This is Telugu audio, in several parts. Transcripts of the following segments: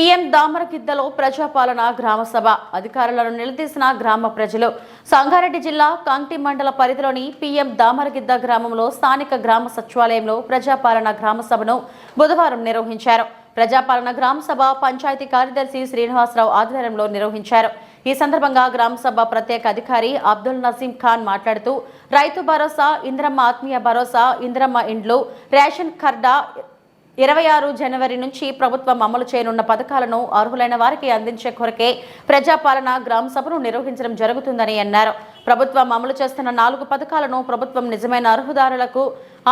సీఎం దామరగిద్దలో ప్రజాపాలన గ్రామ సభ. అధికారులను నిలదీసిన గ్రామ ప్రజలు. సంగారెడ్డి జిల్లా కాంటి మండల పరిధిలోని పీఎం దామరగిద్ద గ్రామంలో స్థానిక గ్రామ సచివాలయంలో ప్రజాపాలన గ్రామ సభను బుధవారం నిర్వహించారు. ప్రజాపాలన గ్రామ సభ పంచాయతీ కార్యదర్శి శ్రీనివాసరావు ఆధ్వర్యంలో నిర్వహించారు. ఈ సందర్భంగా గ్రామ సభ ప్రత్యేక అధికారి అబ్దుల్ నసీం ఖాన్ మాట్లాడుతూ రైతు భరోసా ఇంద్రమ్మ ఆత్మీయ భరోసా ఇంద్రమ్మ ఇండ్లు రేషన్ కార్డా ఇరవై ఆరు జనవరి నుంచి ప్రభుత్వం అమలు చేయనున్న పథకాలను అర్హులైన వారికి అందించే కొరకే ప్రజాపాలన గ్రామ సభను నిర్వహించడం జరుగుతుందని అన్నారు. ప్రభుత్వం అమలు చేస్తున్న నాలుగు పథకాలను ప్రభుత్వం నిజమైన అర్హుదారులకు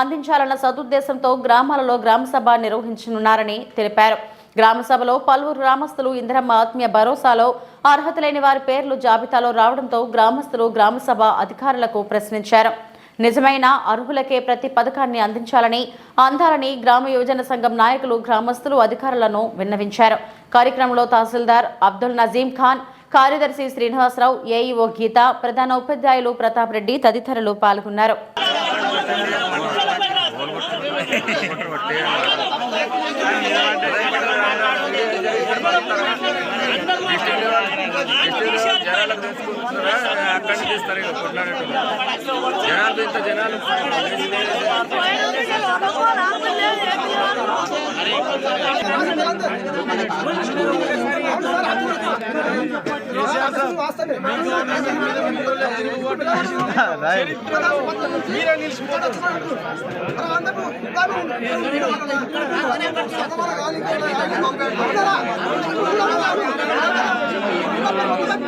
అందించాలన్న సదుద్దేశంతో గ్రామాలలో గ్రామ సభ నిర్వహించనున్నారని తెలిపారు. గ్రామ సభలో పలువురు గ్రామస్తులు ఇందిరమ్మ ఆత్మీయ భరోసాలో అర్హత లేని వారి పేర్లు జాబితాలో రావడంతో గ్రామస్తులు గ్రామ సభ అధికారులకు ప్రశ్నించారు. నిజమైన అర్హులకే ప్రతి పథకాన్ని అందించాలని అందాలని గ్రామ యువజన సంఘం నాయకులు గ్రామస్తులు అధికారులను విన్నవించారు. కార్యక్రమంలో తహసీల్దార్ అబ్దుల్ నజీం ఖాన్ కార్యదర్శి శ్రీనివాసరావు ఏఈఓ గీత ప్రధాన ఉపాధ్యాయులు ప్రతాప్ రెడ్డి తదితరులు పాల్గొన్నారు. జనాలకు తెలుసుకుంటున్నారా అక్కడి నుంచి ఇస్తారు ఇక కొట్లాడేటోళ్ళు. జనాలు ఇంత జనాలు మీరే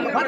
మోర్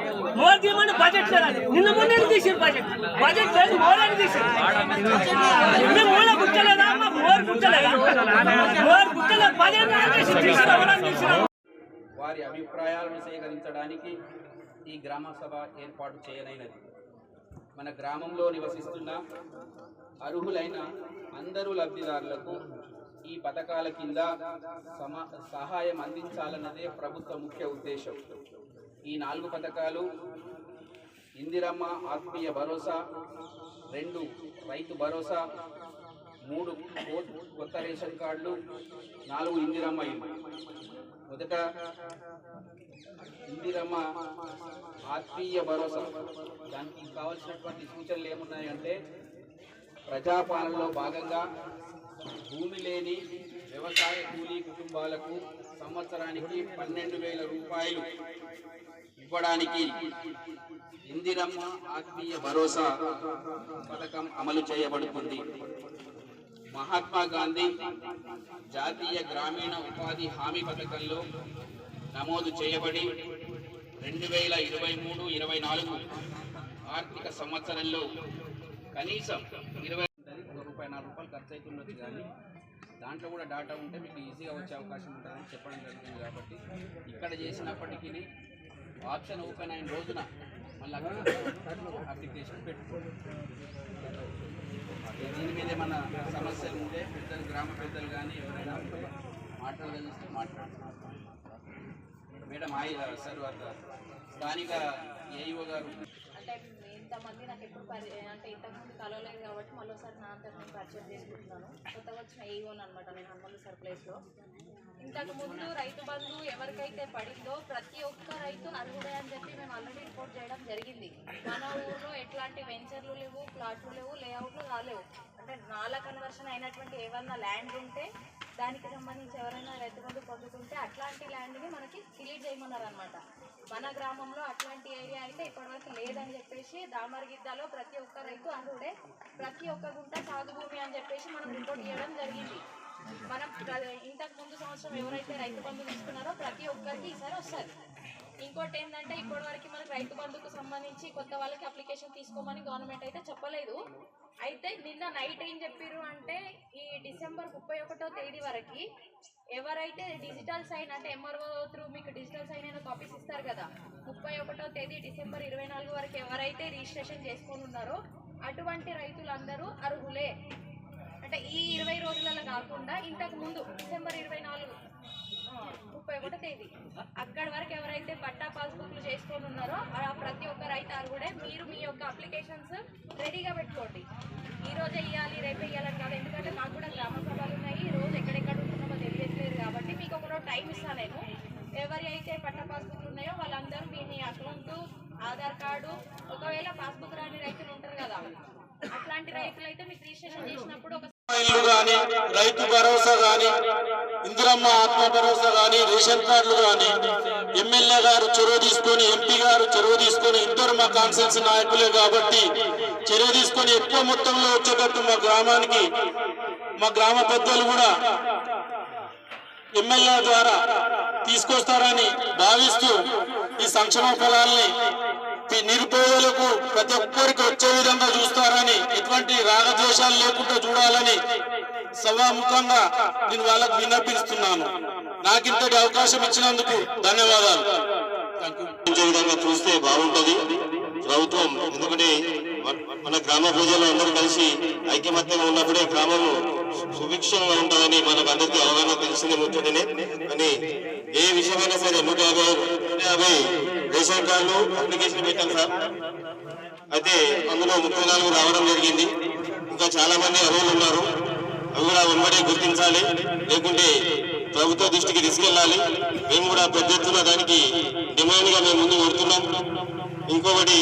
తీయమని బడ్జెట్ లేదా నిన్న మొన్న తీసి బడ్జెట్ బడ్జెట్ లేదు మోర్ అని తీసి మేము మూల గుర్తలేదా మాకు మోర్ గుట్టలేదా మోర్ గుట్టలేదు బడ్జెట్ వారి అభిప్రాయాలను సేకరించడానికి ఈ గ్రామ సభ ఏర్పాటు చేయనైనది. మన గ్రామంలో నివసిస్తున్న అర్హులైన అందరూ లబ్ధిదారులకు ఈ పథకాల కింద సమా సహాయం అందించాలన్నదే ప్రభుత్వ ముఖ్య ఉద్దేశం. ఈ నాలుగు పథకాలు ఇందిరమ్మ ఆత్మీయ భరోసా రెండు రైతు భరోసా మూడు కొత్త రేషన్ కార్డులు నాలుగు ఇందిరమ్మ ఇల్లు. మొదట ఇందిరమ్మ ఆత్మీయ భరోసా. దానికి కావలసినటువంటి సూచనలు ఏమున్నాయంటే ప్రజాపాలనలో భాగంగా భూమి లేని వ్యవసాయ కూలీ కుటుంబాలకు సంవత్సరానికి పన్నెండు వేల రూపాయలు ఇవ్వడానికి ఇందిరమ్మ ఆత్మీయ భరోసా పథకం అమలు చేయబడుతుంది. మహాత్మా గాంధీ జాతీయ గ్రామీణ ఉపాధి హామీ పథకంలో నమోదు చేయబడి రెండు వేల ఇరవై మూడు ఇరవై నాలుగు ఆర్థిక సంవత్సరంలో కనీసం ఇరవై ఒక రూపాయి నాలుగు రూపాయలు ఖర్చు అవుతున్నది కానీ దాంట్లో కూడా డాటా ఉంటే మీకు ఈజీగా వచ్చే అవకాశం ఉంటుందని చెప్పడం జరుగుతుంది కాబట్టి ఇక్కడ చేసినప్పటికీ ఆప్షన్ ఓపెన్ అయిన రోజున మళ్ళీ అప్లికేషన్ పెట్టుకోండి. దీని మీద ఏమన్నా సమస్యలు ఉంటే పెద్దలు గ్రామ పెద్దలు కానీ ఎవరైనా మాట్లాడగలిస్తే మాట్లాడుతున్నారు మేడం ఆయి సార్ వార్త స్థానిక ఏఈఓ గారు ఇంతమంది నాకు ఎప్పుడు పరి అంటే ఇంతకుముందు కలవలేదు కాబట్టి మళ్ళీ ఒకసారి నా అంతా నేను పరిచయం చేసుకుంటున్నాను. కొత్తగా వచ్చిన ఏఈఓన్ అనమాట నేను హనుమల్ సార్ ప్లేస్లో ఇంతకు ముందు రైతు బంధు ఎవరికైతే పడిందో ప్రతి ఒక్క రైతు అర్హుడే అని చెప్పి మేము ఆల్రెడీ రిపోర్ట్ చేయడం జరిగింది. మన ఊర్లో ఎట్లాంటి వెంచర్లు లేవు ప్లాట్లు లేవు లేఅవుట్లు రాలేవు. అంటే నాల కన్వర్షన్ అయినటువంటి ఏమన్నా ల్యాండ్ ఉంటే దానికి సంబంధించి ఎవరైనా రైతుబంధు పొందుతుంటే అట్లాంటి ల్యాండ్ని మనకి డిలీట్ చేయమన్నారు అనమాట మన గ్రామంలో అట్లాంటి ఏరియా అయితే ఇప్పటివరకు లేదని చెప్పేసి దామరగిద్దలో ప్రతి ఒక్క రైతు అర్హుడే ప్రతి ఒక్క గుంట సాగు భూమి అని చెప్పేసి మనం రిపోర్ట్ చేయడం జరిగింది. మనం ఇంతకు ముందు సంవత్సరం ఎవరైతే రైతు బంధు తీసుకున్నారో ప్రతి ఒక్కరికి ఈసారి వస్తుంది. ఇంకోటి ఏంటంటే ఇప్పటి వరకు మనకి రైతు బంధుకు సంబంధించి కొత్త వాళ్ళకి అప్లికేషన్ తీసుకోమని గవర్నమెంట్ అయితే చెప్పలేదు. అయితే నిన్న నైట్ ఏం చెప్పారు అంటే ఈ డిసెంబర్ ముప్పై ఒకటో తేదీ వరకు ఎవరైతే డిజిటల్ సైన్ అంటే ఎంఆర్ఓ త్రూ మీకు డిజిటల్ సైన్ అయిన కాపీస్ ఇస్తారు కదా ముప్పై ఒకటో తేదీ డిసెంబర్ ఇరవై నాలుగు వరకు ఎవరైతే రిజిస్ట్రేషన్ చేసుకొని ఉన్నారో అటువంటి రైతులందరూ అర్హులే. అంటే ఈ ఇరవై రోజులలో కాకుండా ఇంతకు ముందు డిసెంబర్ ఇరవై నాలుగు ముప్పై ఒకటో తేదీ. అక్కడి వరకు ఎవరైతే పట్టా పాస్బుక్లు చేసుకొని ఉన్నారో ఆ ప్రతి ఒక్క రైతు కూడా మీరు మీ యొక్క అప్లికేషన్స్ రెడీగా పెట్టుకోండి. ఈ రోజే ఇవ్వాలి రేపు ఇవ్వాలని కాదు. ఎందుకంటే మాకు కూడా గ్రామ సభలు ఉన్నాయి. రోజు ఎక్కడెక్కడ ఉంటున్నామో తెలియట్లేదు కాబట్టి మీకు ఒక రోజు టైం ఇస్తాను నేను. ఎవరి అయితే పట్టా పాస్బుక్లు ఉన్నాయో వాళ్ళందరూ మీ అకౌంట్ ఆధార్ కార్డు ఒకవేళ పాస్బుక్ రాని రైతులు ఉంటారు కదా అట్లాంటి రైతులు అయితే మీకు రిజిస్ట్రేషన్ చేసినప్పుడు ఒక రైతు భరోసా కానీ ఇందిరమ్మ ఆత్మ భరోసా కానీ రేషన్ కార్డులు కానీ ఎమ్మెల్యే గారు చొరవ తీసుకొని ఎంపీ గారు చొరవ తీసుకొని ఇద్దరు మా కాన్సెన్స్ నాయకులే కాబట్టి చొరవ తీసుకొని ఎక్కువ మొత్తంలో వచ్చేటట్టు మా గ్రామానికి మా గ్రామ పెద్దలు కూడా ఎమ్మెల్యే ద్వారా తీసుకొస్తారని భావిస్తూ ఈ సంక్షేమ ఫలాల్ని ఈ నిరుపేదలకు ప్రతి ఒక్కరికి వచ్చే విధంగా చూస్తారని ఎటువంటి రాగద్వేషాలు లేకుండా చూడాలని సభాముఖంగా నేను వాళ్ళకు విన్నపిస్తున్నాను. ఇంతటి అవకాశం ఇచ్చినందుకు ధన్యవాదాలు. విధంగా చూస్తే బాగుంటది. ప్రభుత్వం ఎందుకంటే మన- గ్రామ ప్రజలు అందరూ కలిసి ఐక్యమత్యంగా ఉన్నప్పుడే గ్రామం సుభిక్షంగా ఉంటుందని మనకు అందరికీ అవగాహన తెలిసింది ముచ్చటనే కానీ ఏ విషయమైనా సరే నూట యాభై నూట యాభై రేషన్ కార్డులు అప్లికేషన్ పెట్టాం సార్. అయితే అందులో ముప్పై నాలుగు రావడం జరిగింది. ఇంకా చాలా మంది అర్హులు ఉన్నారు. కూడా వెంబడే గుర్తించాలి. లేకుంటే ప్రభుత్వ దృష్టికి తీసుకెళ్ళాలి. మేము కూడా పెద్ద ఎత్తున దానికి డిమాండ్గా మేము ముందు కొడుతున్నాం ఇంకొకటి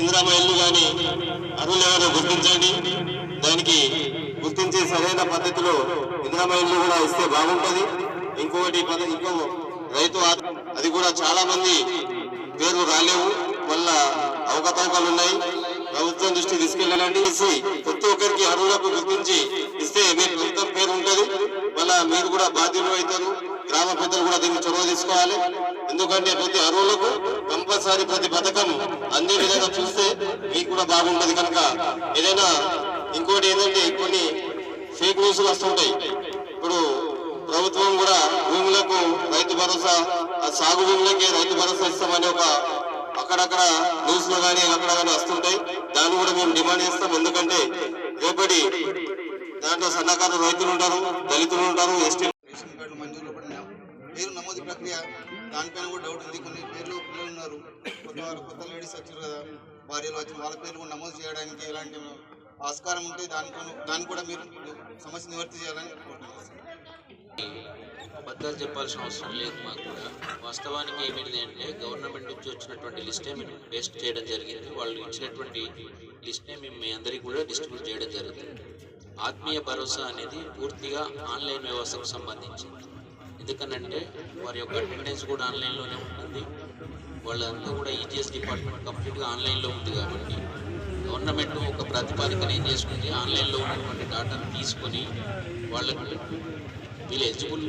ఇందిరామ ఇల్లు కానీ అర్హులు ఎవరో గుర్తించండి. దానికి గుర్తించి సరైన పద్ధతిలో ఇందిరామ ఇల్లు కూడా ఇస్తే బాగుంటుంది. ఇంకొకటి ఇంకో రైతు అది కూడా చాలా మంది పేర్లు రాలేవు. వల్ల అవకతవకలు ఉన్నాయి. ప్రభుత్వం దృష్టి తీసుకెళ్ళాలండి ఇసి ప్రతి ఒక్కరికి అర్హులకు గుర్తించి ఇస్తే మీ ప్రభుత్వం పేరు ఉంటది. మళ్ళా మీరు కూడా బాధ్యులు అవుతారు. గ్రామ పెద్దలు కూడా దీన్ని చొరవ తీసుకోవాలి. ఎందుకంటే ప్రతి అర్హులకు కంపల్సరీ ప్రతి పథకం అందే విధంగా చూస్తే మీకు కూడా బాగుంటది కనుక. ఏదైనా ఇంకోటి ఏంటంటే కొన్ని ఫేక్ న్యూస్లు వస్తుంటాయి. ఇప్పుడు ప్రభుత్వం కూడా భూములకు రైతు భరోసా ఆ సాగు భూములకే రైతు భరోసా ఇస్తామని ఒక అక్కడక్కడ న్యూస్లో కానీ అక్కడ కానీ వస్తుంటాయి. దాన్ని కూడా మేము డిమాండ్ చేస్తాం. ఎందుకంటే రేపటి దాంట్లో సన్నకారు రైతులు ఉంటారు దళితులు ఉంటారు ఎస్టీ రేషన్ కార్డు మంజూరు పడిన పేరు నమోదు ప్రక్రియ దానిపైన కూడా డౌట్ ఉంది. కొన్ని పేర్లు పిల్లలు ఉన్నారు. కొత్త కొత్త లేడీస్ వచ్చారు కదా భార్యలు వచ్చిన వాళ్ళ పేర్లు కూడా నమోదు చేయడానికి ఎలాంటి ఆస్కారం ఉంటే దానితో దాన్ని కూడా మీరు సమస్య నివర్తి చేయాలని కోరుతున్నాను అబద్ధాలు చెప్పాల్సిన అవసరం లేదు మాకు కూడా. వాస్తవానికి ఏమిటి అంటే గవర్నమెంట్ నుంచి వచ్చినటువంటి లిస్టే మేము పేస్ట్ చేయడం జరిగింది. వాళ్ళు ఇచ్చినటువంటి లిస్ట్నే మేము మీ అందరికీ కూడా డిస్ట్రిబ్యూట్ చేయడం జరుగుతుంది ఆత్మీయ భరోసా అనేది పూర్తిగా ఆన్లైన్ వ్యవస్థకు సంబంధించింది. ఎందుకనంటే వారి యొక్క అటెండెన్స్ కూడా ఆన్లైన్లోనే ఉంటుంది. వాళ్ళంతా కూడా ఈజీఎస్ డిపార్ట్మెంట్ కంప్లీట్గా ఆన్లైన్లో ఉంది కాబట్టి గవర్నమెంట్ ఒక ప్రతిపాదికన ఏం చేసుకుంది? ఆన్లైన్లో ఉన్నటువంటి డాటాను తీసుకొని వాళ్ళకు వీళ్ళు ఎలిజిబుల్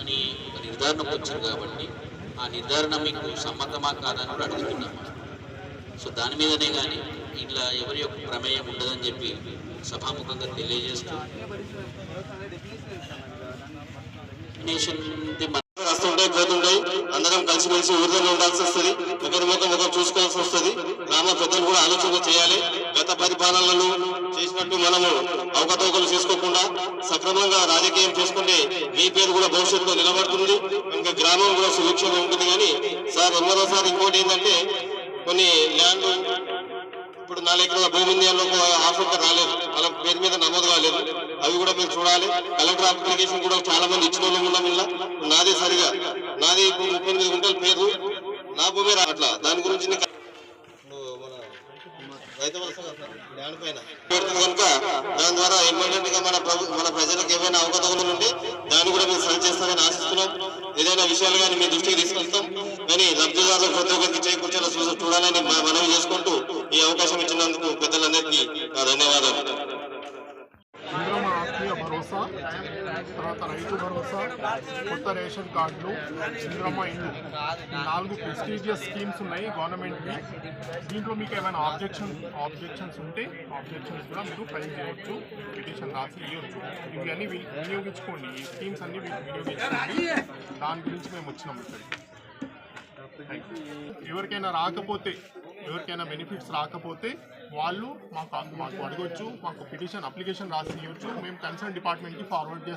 అని ఒక నిర్ధారణకు వచ్చారు కాబట్టి ఆ నిర్ధారణ మీకు సమ్మతమా కాదని కూడా అడుగుతున్నాము సో దాని మీదనే కానీ ఇట్లా ఎవరి యొక్క ప్రమేయం ఉండదని చెప్పి సభాముఖంగా తెలియజేస్తూ వస్తుంటాయి పోతుంటాయి అందరం కలిసిమెలిసి ఊరిలో ఉండాల్సి వస్తుంది ఒకరి ముఖం ఒకరు చూసుకోవాల్సి వస్తుంది. గ్రామ పెద్దలు కూడా ఆలోచన చేయాలి. గత పరిపాలనలు చేసినట్టు మనము అవకతవకలు చేసుకోకుండా సక్రమంగా రాజకీయం చేసుకుంటే మీ పేరు కూడా భవిష్యత్తులో నిలబడుతుంది. ఇంకా గ్రామం కూడా సుభిక్షంగా ఉంటుంది కానీ సార్ ఎన్నో సార్ ఇంకోటి ఏంటంటే కొన్ని ల్యాండ్ ఇప్పుడు నాలుగు ఎకరాల భూమి ఉంది అందులో ఒక రాలేదు. వాళ్ళ పేరు మీద నమోదు కాలేదు. అవి కూడా మీరు చూడాలి. కలెక్టర్ అప్లికేషన్ కూడా చాలా మంది ఇచ్చిన వాళ్ళు ఉన్నాం ఇలా నాదే సరిగా. నాది ఇప్పుడు ముప్పై ఎనిమిది గుంటల పేరు. నా భూమి రా- అట్లా. దాని గురించి రైతు ల్యాండ్ పైన? పెడుతుంది కనుక దాని ద్వారా ఇమ్మీడియట్గా మన ప్రభు మన ప్రజలకు ఏమైనా అవకతవకలు ఉంటే దాన్ని కూడా మీరు సరి చేస్తారని ఆశిస్తున్నాం. ఏదైనా విషయాలు కానీ మీ దృష్టికి తీసుకెళ్తాం కానీ లబ్ధిదారులకు ప్రతి ఒక్కరికి చేకూర్చేలా చూడాలని మా- మనవి చేసుకుంటూ ఈ అవకాశం ఇచ్చినందుకు పెద్దలందరికీ నా ధన్యవాదాలు. భరోసా తర్వాత రైతు భరోసా కొత్త రేషన్ కార్డులు ఇంద్రమ్మ ఇల్లు. నాలుగు ప్రెస్టీజియస్ స్కీమ్స్ ఉన్నాయి గవర్నమెంట్వి దీంట్లో మీకు ఏమైనా ఆబ్జెక్షన్ ఆబ్జెక్షన్స్ ఉంటే ఆబ్జెక్షన్స్ కూడా మీరు ఫైల్ చేయొచ్చు పిటిషన్ రాసి ఇవ్వచ్చు ఇవి వినియోగించుకోండి. ఈ స్కీమ్స్ అన్ని వినియోగించుకోండి. దాని గురించి మేము వచ్చినాం ఇక్కడికి. ఎవరికైనా రాకపోతే ఎవరికైనా బెనిఫిట్స్ రాకపోతే వాళ్ళు మాకు మాకు అడగొచ్చు మాకు పిటిషన్ అప్లికేషన్ రాసి ఇవ్వచ్చు మేము కన్సర్న్ డిపార్ట్మెంట్కి ఫార్వర్డ్ చేస్తాం.